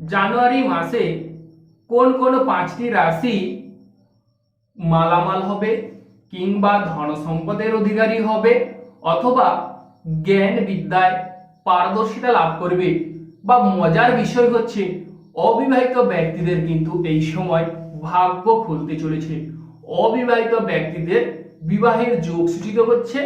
জানুয়ারি মাসে কোন কোন পাঁচটি রাশি মালামাল হবে কিংবা ধন সম্পদের অধিকারী হবে অথবা জ্ঞান বিদ্যায় পারদর্শিতা লাভ করবে বা মজার বিষয় হচ্ছে অবিবাহিত ব্যক্তিদের কিন্তু এই সময় ভাগ্য খুলতে চলেছে। অবিবাহিত ব্যক্তিদের বিবাহের যোগ সূচিত হচ্ছে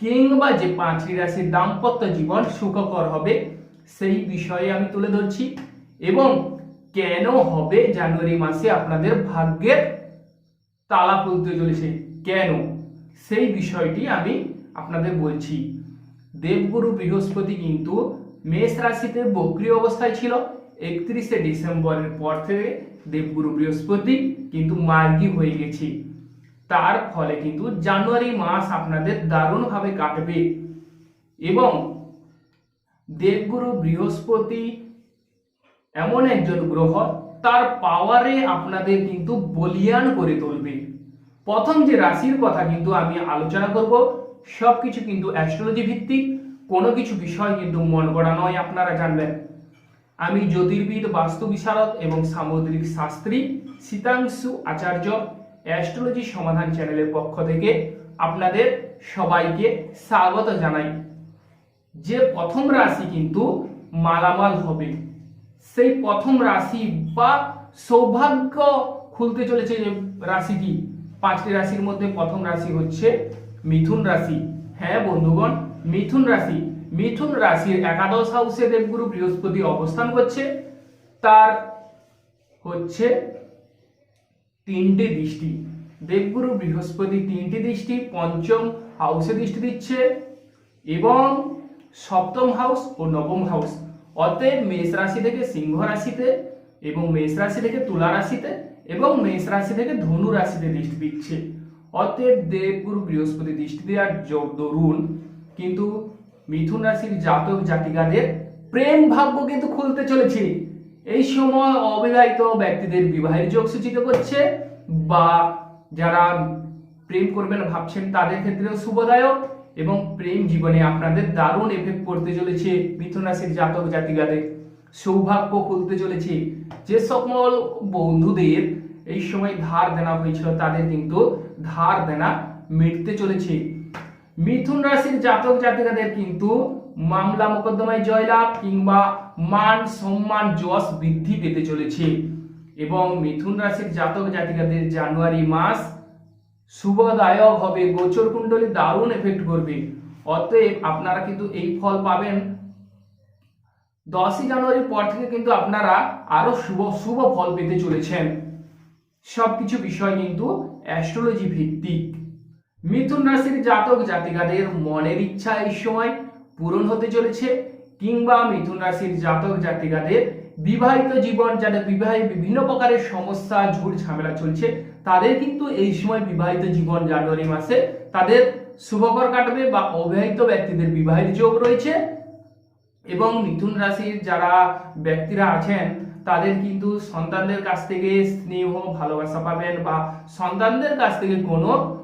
কিংবা যে পাঁচটি রাশির দাম্পত্য জীবন সুখকর হবে, সেই বিষয়ে আমি তুলে ধরছি। এবং কেন হবে জানুয়ারি মাসে আপনাদের ভাগ্যের তালা খুলতে চলেছে? কেন? সেই বিষয়টি আমি আপনাদের বলছি। দেবগুরু বৃহস্পতি কিন্তু মেষ রাশিতে বক্রিয় অবস্থায় ছিল। একত্রিশে ডিসেম্বরের পর থেকে দেবগুরু বৃহস্পতি কিন্তু মার্গী হয়ে গেছে। তার ফলে কিন্তু জানুয়ারি মাস আপনাদের দারুণভাবে কাটবে। এবং দেবগুরু বৃহস্পতি এমন একজন গ্রহ, তার পাওয়ারে আপনাদের কিন্তু বলিয়ান করে তুলবে। প্রথম যে রাশির কথা কিন্তু আমি আলোচনা করব সব কিছু কিন্তু অ্যাস্ট্রোলজি ভিত্তিক, কোনো কিছু বিষয় কিন্তু মন গড়া নয়, আপনারা জানবেন। আমি জ্যোতির্বিদ, বাস্তু বিশারদ এবং সামুদ্রিক শাস্ত্রী শীতাংশু আচার্য অ্যাস্ট্রোলজি সমাধান চ্যানেলের পক্ষ থেকে আপনাদের সবাইকে স্বাগত জানাই। যে প্রথম রাশি কিন্তু মালামাল হবে। সেই প্রথম রাশি বা সৌভাগ্য খুলতে চলেছে যে রাশিটি। পাঁচটি রাশির মধ্যে প্রথম রাশি হচ্ছে মিথুন রাশি। হ্যাঁ বন্ধুগণ, মিথুন রাশি। মিথুন রাশির একাদশ হাউসে দেবগুরু বৃহস্পতি অবস্থান করছে। তার হচ্ছে তিনটে দৃষ্টি। দেবগুরু বৃহস্পতি তিনটি দৃষ্টি, পঞ্চম হাউসে দৃষ্টি দিচ্ছে এবং সপ্তম হাউস ও নবম হাউস। অতএব মেষ রাশি থেকে সিংহ রাশিতে এবং মেষ রাশি থেকে তুলা রাশিতে এবং মেষ রাশি থেকে ধনু রাশিতে দৃষ্টি দিচ্ছে। অতএব দেবগুরু বৃহস্পতি দৃষ্টি দেওয়ার যোগ- দরুন কিন্তু মিথুন রাশির জাতক জাতিকাদের প্রেম ভাগ্য কিন্তু খুলতে চলেছে। এই সময় অবিবাহিত ব্যক্তিদের বিবাহের যোগ সূচিত করছে বা যারা প্রেম করবেন ভাবছেন তাদের ক্ষেত্রেও শুভদায়ক। এবং প্রেম জীবনে আপনাদের দারুণ এফেক্ট পড়তে চলেছে মিথুন রাশির জাতক জাতিকাদের। সৌভাগ্য খুলতে চলেছে। যে সকল বন্ধুদের এই সময় ধার দেনা হয়েছিল, তাদের কিন্তু ধার দেনা মিটতে চলেছে। মিথুন রাশির জাতক জাতিকাদের কিন্তু মামলা মোকদ্দমায় জয়লাভ কিংবা মান সম্মান যশ বৃদ্ধি পেতে চলেছে। এবং মিথুন রাশির জাতক জাতিকাদের জানুয়ারি মাস শুভদায়ক হবে, গোচর কুণ্ডলী দারুণ এফেক্ট করবে। অতএব আপনারা কিন্তু এই ফল পাবেন। দশই জানুয়ারির পর থেকে কিন্তু আপনারা আরও শুভ শুভ ফল পেতে চলেছেন। সবকিছু বিষয় কিন্তু অ্যাস্ট্রোলজি ভিত্তিক। মিথুন রাশির জাতক জাতিকাদের মনের ইচ্ছা এই সময় পূরণ হতে চলেছে, কিংবা মিথুন রাশির জাতক জাতিকাদের বিবাহিত জীবন যাদের বিবাহে বিভিন্ন প্রকারের সমস্যা, ঝুট ঝামেলা চলছে তাদের কিন্তু এই সময় বিবাহিত জীবন জানুয়ারি মাসে তাদের শুভকর কাটবে বা অবিবাহিত ব্যক্তিদের বিবাহের যোগ রয়েছে। এবং মিথুন রাশির যারা ব্যক্তিরা আছেন, তাদের কিন্তু সন্তানদের কাছ থেকে স্নেহ, ভালোবাসা পাবেন বা সন্তানদের কাছ থেকে কোনো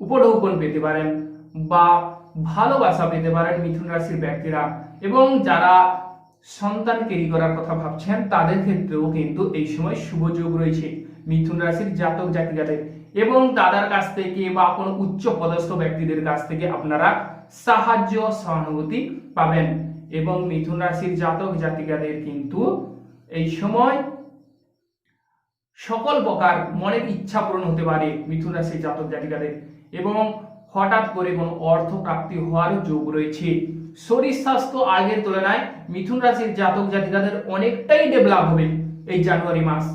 উপঢৌকন পেতে পারেন বা ভালোবাসা পেতে পারেন মিথুন রাশির ব্যক্তিরা। এবং যারা সন্তান কেরি করার কথা ভাবছেন, তাদের ক্ষেত্রেও কিন্তু এই সময় শুভ যোগ রয়েছে। মিথুন রাশির জাতক জাতিকাদের এবং তাদের কাছ থেকে বা কোনো উচ্চ পদস্থ ব্যক্তিদের কাছ থেকে আপনারা সাহায্য, সহানুভূতি পাবেন। এবং মিথুন রাশির জাতক জাতিকাদের কিন্তু এই সময় সকল প্রকার মনের ইচ্ছা পূরণ হতে পারে মিথুন রাশির জাতক জাতিকাদের এবং হঠাৎ করে কোনো অর্থ প্রাপ্তি হওয়ারও যোগ রয়েছে। শরীর স্বাস্থ্য আগের তুলনায় মিথুন রাশির জাতক জাতিকাদের অনেকটাই ডেভেলপ হবে এই জানুয়ারি মাস।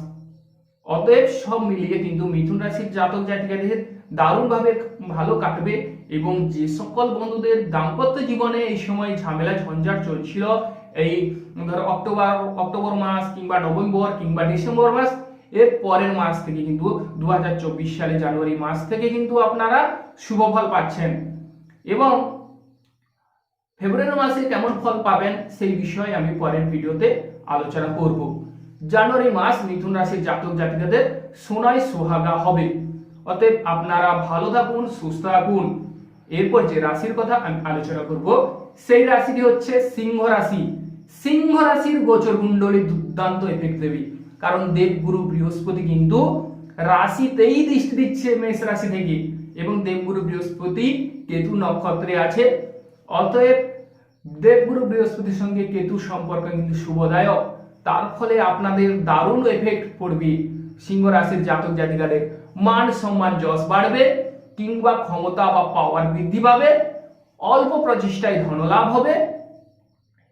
অতএব সব মিলিয়ে কিন্তু মিথুন রাশির জাতক জাতিকাদের দারুণভাবে ভালো কাটবে এবং যে সকল বন্ধুদের দাম্পত্য জীবনে এই সময় ঝামেলা, ঝঞ্ঝাট চলছিল, এই ধরো অক্টোবর অক্টোবর মাস কিংবা নভেম্বর কিংবা ডিসেম্বর মাস, এর পরের মাস থেকে কিন্তু দু হাজার চব্বিশ সালে জানুয়ারি মাস থেকে কিন্তু আপনারা শুভ ফল পাচ্ছেন। এবং ফেব্রুয়ারি মাসে কেমন ফল পাবেন সেই বিষয়ে আমি পরের ভিডিওতে আলোচনা করব। জানুয়ারি মাস মিথুন রাশির জাতক জাতিকাদের সোনায় সোহাগা হবে। অতএব আপনারা ভালো থাকুন, সুস্থ থাকুন। এরপর যে রাশির কথা আমি আলোচনা করব, সেই রাশিটি হচ্ছে সিংহ রাশি। সিংহ রাশির গোচর কুণ্ডলী দুর্দান্ত এফেক্ট দেবে। কারণ দেবগুরু বৃহস্পতি কিন্তু রাশিতেই দৃষ্টি দিচ্ছে মেষ রাশি থেকে এবং দেবগুরু বৃহস্পতি কেতু নক্ষত্রে আছে। অতএব দেবগুরু বৃহস্পতির সঙ্গে কেতু সম্পর্ক কিন্তু শুভদায়ক। তার ফলে আপনাদের দারুণ এফেক্ট পড়বে সিংহ রাশির জাতক জাতিকাদের। মান সম্মান যশ বাড়বে, কিংবা ক্ষমতা বা পাওয়ার বৃদ্ধি পাবে, অল্প প্রচেষ্টায় ধনলাভ হবে,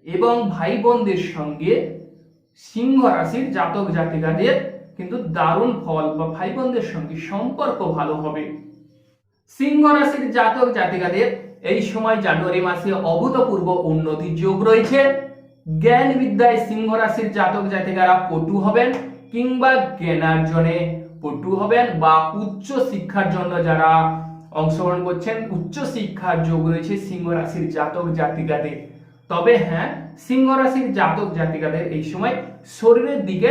এবং ভাই বোনদের সঙ্গে সিংহ রাশির জাতক জাতিকাদের কিন্তু দারুণ ফল বা ভাই বোনদের সঙ্গে সম্পর্ক ভালো হবে। সিংহ রাশির জাতক জাতিকাদের এই সময় জানুয়ারি মাসে অভূতপূর্ব উন্নতির যোগ রয়েছে। জ্ঞান বিদ্যায় সিংহ রাশির জাতক জাতিকারা পটু হবেন কিংবা জ্ঞানার্জনে পটু হবেন বা উচ্চ শিক্ষার জন্য যারা অংশগ্রহণ করছেন, উচ্চ শিক্ষার যোগ রয়েছে সিংহ রাশির জাতক জাতিকাদের। তবে হ্যাঁ সিংহ রাশির জাতক জাতিকাদের এই সময় শরীরের দিকে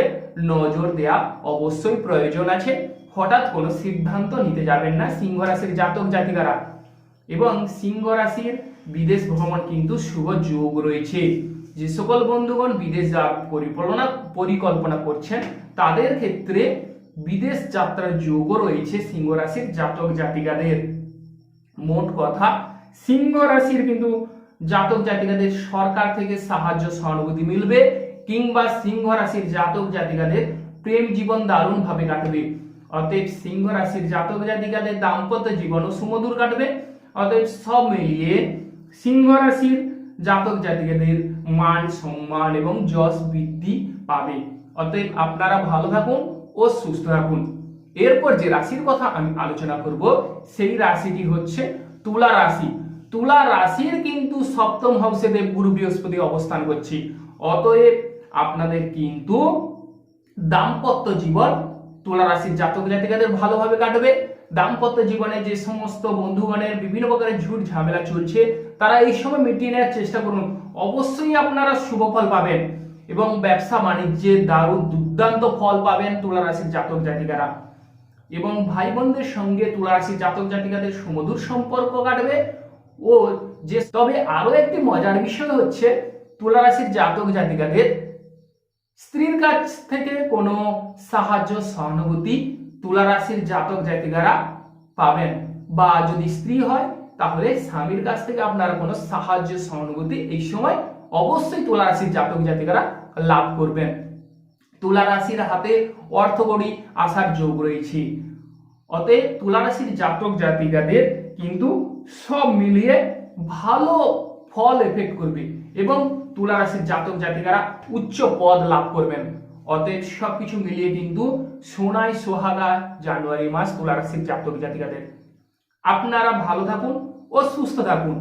নজর দেয়া অবশ্যই প্রয়োজন আছে। হঠাৎ কোনো সিদ্ধান্ত নিতে যাবেন না সিংহ রাশির জাতক জাতিকারা। এবং সিংহ রাশির বিদেশ ভ্রমণ কিন্তু শুভ যোগ রয়েছে। যে সকল বন্ধুগণ বিদেশ যাওয়ার পরিকল্পনা পরিকল্পনা করছেন, তাদের ক্ষেত্রে বিদেশ যাত্রার যোগও রয়েছে সিংহ রাশির জাতক জাতিকাদের। মোট কথা সিংহ রাশির কিন্তু জাতক জাতিকাদের সরকার থেকে সাহায্য, সহানুভূতি মিলবে কিংবা সিংহ রাশির জাতক জাতিকাদের প্রেম জীবন দারুণ ভাবে কাটবে। অতএব সিংহ রাশির জাতক জাতিকাদের দাম্পত্য জীবনও সুমধুর কাটবে। অতএব সব মিলিয়ে সিংহ রাশির জাতক জাতিকাদের মান, সম্মান এবং যশ বৃদ্ধি পাবে। অতএব আপনারা ভালো থাকুন ও সুস্থ থাকুন। এরপর যে রাশির কথা আমি আলোচনা করব, সেই রাশিটি হচ্ছে তুলা রাশি। তুলা রাশির কিন্তু সপ্তম হাউসে দেব গুরু বৃহস্পতি অবস্থান করছে। অতএব আপনাদের কিন্তু দাম্পত্য জীবন তুলা রাশির জাতক জাতিকাদের ভালোভাবে কাটবে। দাম্পত্য জীবনে যে সমস্ত বন্ধুগণের বিভিন্ন প্রকারের ঝুট ঝামেলা চলছে তারা এই সময় মিটিয়ে নেওয়ার চেষ্টা করুন। অবশ্যই আপনারা শুভ ফল পাবেন এবং ব্যবসা বাণিজ্যে দারুণ দুর্দান্ত ফল পাবেন তুলা রাশির জাতক জাতিকারা। এবং ভাই বোনদের সঙ্গে তুলা রাশির জাতক জাতিকাদের সুমধুর সম্পর্ক কাটবে ও যে তবে আরও একটি মজার বিষয় হচ্ছে তুলা রাশির জাতক জাতিকাদের স্ত্রীর কাছ থেকে কোনো সাহায্য, সহানুভূতি তুলা রাশির জাতক জাতিকারা পাবেন। বা যদি স্ত্রী হয় তাহলে স্বামীর কাছ থেকে আপনারা কোনো সাহায্য, সহানুভূতি এই সময় অবশ্যই তুলা রাশির জাতক জাতিকারা লাভ করবেন। তুলা রাশির হাতে অর্থকড়ি আসার যোগ রয়েছে। অতএব তুলা রাশির জাতক জাতিকাদের কিন্তু সব মিলিয়ে ভালো ফল এফেক্ট করবে এবং তুলা রাশির জাতক জাতিকারা উচ্চ পদ লাভ করবেন। অতএব সবকিছু মিলিয়ে কিন্তু সোনাই সোহাগা জানুয়ারি মাস তুলা রাশির জাতক জাতিকাদের। আপনারা ভালো থাকুন ও সুস্থ থাকুন।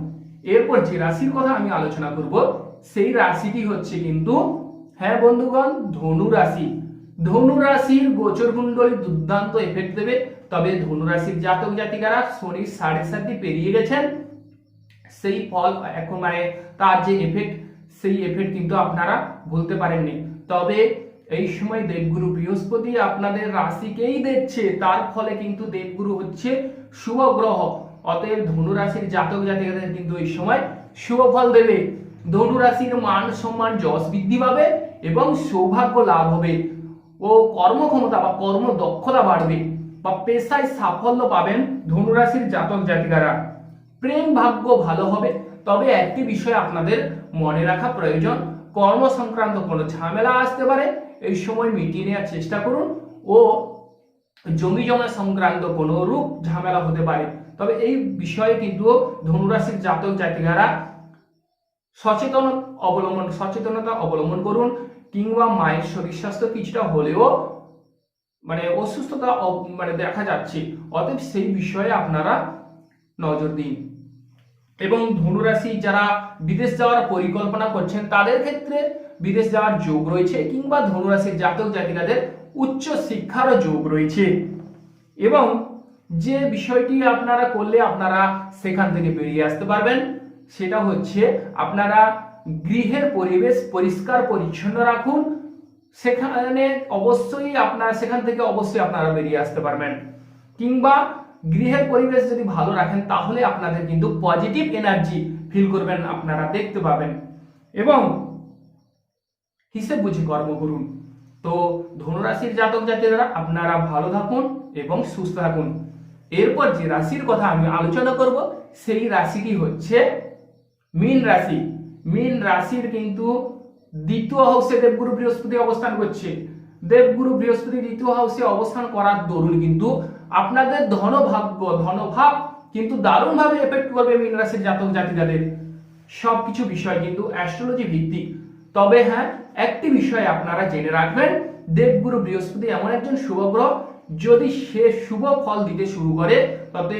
এরপর যে রাশির কথা আমি আলোচনা করব, সেই রাশিটি হচ্ছে কিন্তু হ্যাঁ বন্ধুগণ, ধনু রাশি। ধনু রাশির গোচর কুণ্ডলী দুর্দান্ত এফেক্ট দেবে। তবে ধনু রাশির জাতক জাতিকারা শনির সাড়ে সাতটি পেরিয়ে গেছেন। সেই ফল এখন মানে তার যে এফেক্ট সেই এফেক্ট কিন্তু আপনারা ভুলতে পারেননি। তবে এই সময় দেবগুরু বৃহস্পতি আপনাদের রাশিকেই দেখছে। তার ফলে কিন্তু দেবগুরু হচ্ছে শুভ গ্রহ। অতএব ধনু রাশির জাতক জাতিকাদের কিন্তু এই সময় শুভ ফল দেবে। ধনু রাশির মান সম্মান যশ বৃদ্ধি পাবে এবং সৌভাগ্য লাভ হবে ও কর্মক্ষমতা বা কর্ম দক্ষতা বাড়বে বা পেশায় সাফল্য পাবেন ধনুরাশির জাতক জাতিকারা। প্রেম ভাগ্য ভালো হবে, তবে একটি বিষয় আপনাদের মনে রাখা প্রয়োজন। কর্ম সংক্রান্ত কোনো ঝামেলা আসতে পারে, এই সময় মিটিয়ে নেওয়ার চেষ্টা করুন ও জমি জমা সংক্রান্ত কোনো রূপ ঝামেলা হতে পারে। তবে এই বিষয়ে কিন্তু ধনুরাশির জাতক জাতিকারা সচেতন অবলম্বন, সচেতনতা অবলম্বন করুন কিংবা মায়ের শরীর স্বাস্থ্য কিছুটা হলেও মানে অসুস্থতা মানে দেখা যাচ্ছে। অতএব সেই বিষয়ে আপনারা নজর দিন। এবং ধনুরাশি যারা বিদেশ যাওয়ার পরিকল্পনা করছেন, তাদের ক্ষেত্রে বিদেশ যাওয়ার যোগ রয়েছে কিংবা ধনুরাশির জাতক জাতিকাদের উচ্চ শিক্ষারও যোগ রয়েছে। এবং যে বিষয়টি আপনারা করলে আপনারা সেখান থেকে বেরিয়ে আসতে পারবেন, সেটা হচ্ছে আপনারা গৃহের পরিবেশ পরিষ্কার পরিচ্ছন্ন রাখুন। সেখানে অবশ্যই আপনারা, সেখান থেকে অবশ্যই আপনারা বেরিয়ে আসতে পারবেন। কিংবা গৃহের পরিবেশ যদি ভালো রাখেন, তাহলে আপনাদের কিন্তু পজিটিভ এনার্জি ফিল করবেন, আপনারা দেখতে পাবেন। এবং হিসেব বুঝে কর্ম করুন। তো ধনুরাশির জাতক জাতিরা আপনারা ভালো থাকুন এবং সুস্থ থাকুন। এরপর যে রাশির কথা আমি আলোচনা করব, সেই রাশিটি হচ্ছে মীন রাশি। মীন রাশির কিন্তু দ্বিতীয় হাউসে দেবগুরু বৃহস্পতি অবস্থান করছে। দেবগুরু বৃহস্পতি দ্বিতীয় হাউসে অবস্থান করার দরুন কিন্তু আপনাদের ধনভাগ্য, ধনভাব কিন্তু দারুণভাবে এফেক্ট করবে মীন রাশির জাতক জাতিকাদের সবকিছু বিষয় কিন্তু অ্যাস্ট্রোলজি ভিত্তিক। তবে হ্যাঁ একটি বিষয় আপনারা জেনে রাখবেন। দেবগুরু বৃহস্পতি এমন একজন শুভ গ্রহ যদি সে শুভ ফল দিতে শুরু করে, তবে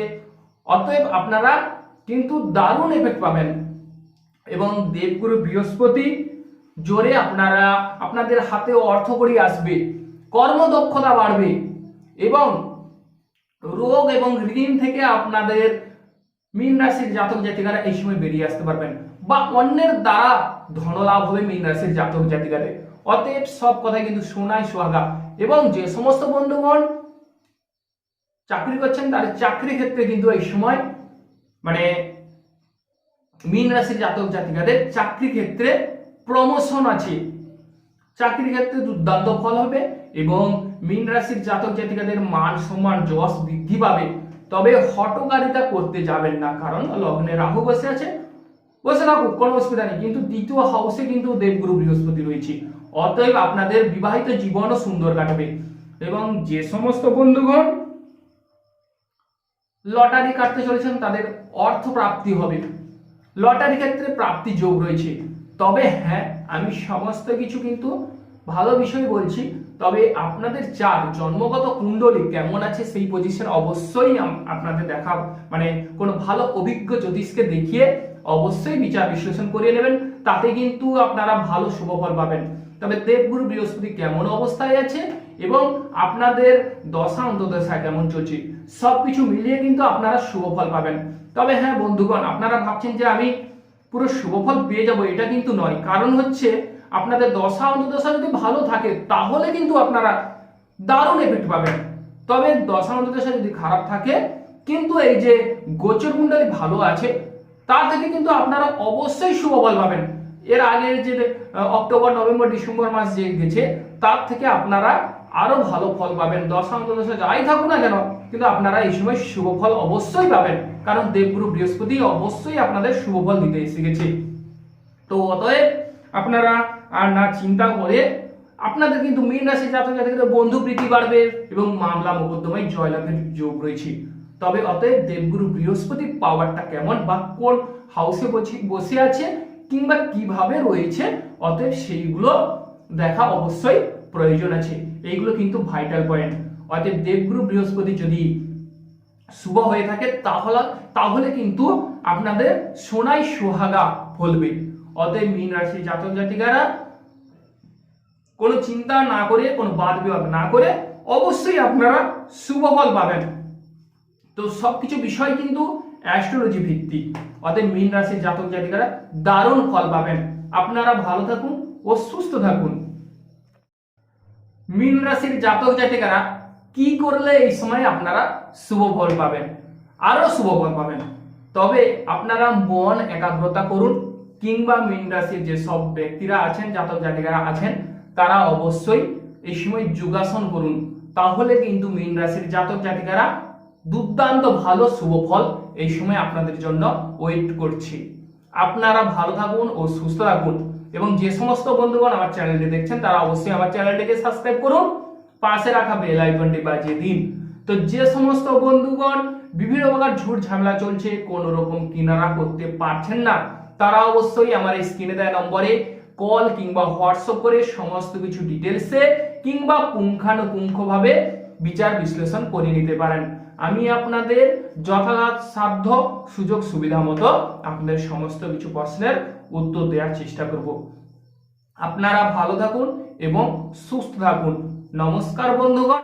অতএব আপনারা কিন্তু দারুণ এফেক্ট পাবেন। এবং দেবগুরু বৃহস্পতি জোরে আপনারা, আপনাদের হাতে অর্থ করি আসবে, কর্মদক্ষতা বাড়বে এবং রোগ এবং ঋণ থেকে আপনাদের মীন রাশির জাতক জাতিকারা এই সময় বেরিয়ে আসতে পারবেন। বা অন্যের দ্বারা ধনলাভ হবে মীন রাশির জাতক জাতিকাদের। অতএব সব কথা কিন্তু শোনায় সোহাগা। এবং যে সমস্ত বন্ধুগণ চাকরি করছেন তার চাকরি ক্ষেত্রে কিন্তু এই সময় মানে মীন রাশির জাতক জাতিকাদের চাকরি ক্ষেত্রে প্রমোশন আছে। চাকরি ক্ষেত্রে দুর্দান্ত ফল হবে এবং মীন রাশির জাতক জাতিকাদের মান সম্মান যশ বৃদ্ধি পাবে। তবে হটকারিতা করতে যাবেন না, কারণ লগ্নে রাহু বসে আছে। বসে থাকুক, কোনো অসুবিধা নেই। কিন্তু দ্বিতীয় হাউসে কিন্তু দেবগুরু বৃহস্পতি রয়েছে। অতএব আপনাদের বিবাহিত জীবনও সুন্দর কাটবে। এবং যে সমস্ত বন্ধুগণ লটারি কাটতে চলেছেন, তাদের অর্থ প্রাপ্তি হবে। লটারি ক্ষেত্রে প্রাপ্তি যোগ রয়েছে। তবে হ্যাঁ আমি সমস্ত কিছু কিন্তু ভালো বিষয় বলছি। তবে আপনাদের চার জন্মগত কুণ্ডলী কেমন আছে সেই পজিশন অবশ্যই আপনাদের দেখা মানে কোনো ভালো অভিজ্ঞ জ্যোতিষকে দেখিয়ে অবশ্যই বিচার বিশ্লেষণ করিয়ে নেবেন, তাতে কিন্তু আপনারা ভালো শুভফল পাবেন। তবে দেবগুরু বৃহস্পতি কেমন অবস্থায় আছে এবং আপনাদের দশা অন্তদশা কেমন চলছে, সবকিছু মিলিয়ে কিন্তু আপনারা শুভফল পাবেন। তবে হ্যাঁ বন্ধুগণ, আপনারা ভাবছেন যে আমি পুরো শুভফল পেয়ে যাব, এটা কিন্তু নয়। কারণ হচ্ছে আপনাদের দশা অন্তদশা যদি ভালো থাকে, তাহলে কিন্তু আপনারা দারুণ এফেক্ট পাবেন। তবে দশা অন্তদশা যদি খারাপ থাকে, কিন্তু এই যে গোচর কুণ্ডলী ভালো আছে তা থেকে কিন্তু আপনারা অবশ্যই শুভফল পাবেন। এর আগের যে অক্টোবর, নভেম্বর, ডিসেম্বর মাস যে গেছে, তার থেকে আপনারা আরও ভালো ফল পাবেন। দশা অন্তদশা যাই থাকুক না কেন, কিন্তু আপনারা এই সময় শুভ ফল অবশ্যই পাবেন। কারণ দেবগুরু বৃহস্পতি অবশ্যই আপনাদের শুভ ফল দিতে এসে গেছে তো অতএব আপনারা আর না চিন্তা করে আপনাদের কিন্তু মীন রাশি জাতক জাতকের বন্ধু প্রীতি বাড়বে এবং মামলা মোকদ্দমায় জয়লাভের যোগ রয়েছে। তবে অতএব দেবগুরু বৃহস্পতির পাওয়ারটা কেমন বা কোন হাউসে বসে আছে কিংবা কীভাবে রয়েছে, অতএব সেইগুলো দেখা অবশ্যই প্রয়োজন আছে। এইগুলো কিন্তু ভাইটাল পয়েন্ট অতএব দেবগুরু বৃহস্পতি যদি শুভ হয়ে থাকে, তাহলে তাহলে কিন্তু আপনাদের সোনাই সোহাগা ফলবে। অতএব মীন রাশি জাতক জাতিকারা, কোনো চিন্তা না করে, কোনো বাদ বিভাগ না করে, অবশ্যই আপনারা শুভ ফল পাবেন। তো সবকিছু বিষয় কিন্তু অ্যাস্ট্রোলজি ভিত্তিক। অতএব মীন রাশির জাতক জাতিকারা দারুণ ফল পাবেন। আপনারা ভালো থাকুন ও সুস্থ থাকুন। মীন রাশির জাতক জাতিকারা কি করলে এই সময় আপনারা শুভ ফল পাবেন? আরও শুভ ফল পাবেন। তবে আপনারা মন একাগ্রতা করুন। কিংবা মীন রাশির যে সব ব্যক্তিরা আছেন, জাতক জাতিকারা আছেন, তারা অবশ্যই এই সময় যোগাসন করুন। তাহলে কিন্তু মীন রাশির জাতক জাতিকারা দুর্দান্ত ভালো শুভ ফল এই সময় আপনাদের জন্য ওয়েট করছে। আপনারা ভালো থাকুন ও সুস্থ থাকুন। এবং যে সমস্ত বন্ধুগণ আমার চ্যানেলটি দেখছেন, তারা অবশ্যই আমার চ্যানেলটিকে সাবস্ক্রাইব করুন। পাশে রাখা বেল আইকনটি বাজিয়ে দিন। তো যে সমস্ত বন্ধুগণ বিভিন্ন প্রকার ঝুট ঝামেলা চলছে, কোন রকম কিনারা করতে পারছেন না তারা অবশ্যই আমার এই স্ক্রিনে দেওয়া নম্বরে কল কিংবা হোয়াটসঅ্যাপ করে সমস্ত কিছু ডিটেলসে কিংবা পুঙ্খানুপুঙ্খভাবে বিচার বিশ্লেষণ করে নিতে পারেন। আমি আপনাদের যথাযথ সাধ্য সুযোগ সুবিধা মতো আপনাদের সমস্ত কিছু প্রশ্নের উত্তর দেওয়ার চেষ্টা করব। আপনারা ভালো থাকুন এবং সুস্থ থাকুন। নমস্কার বন্ধুগণ।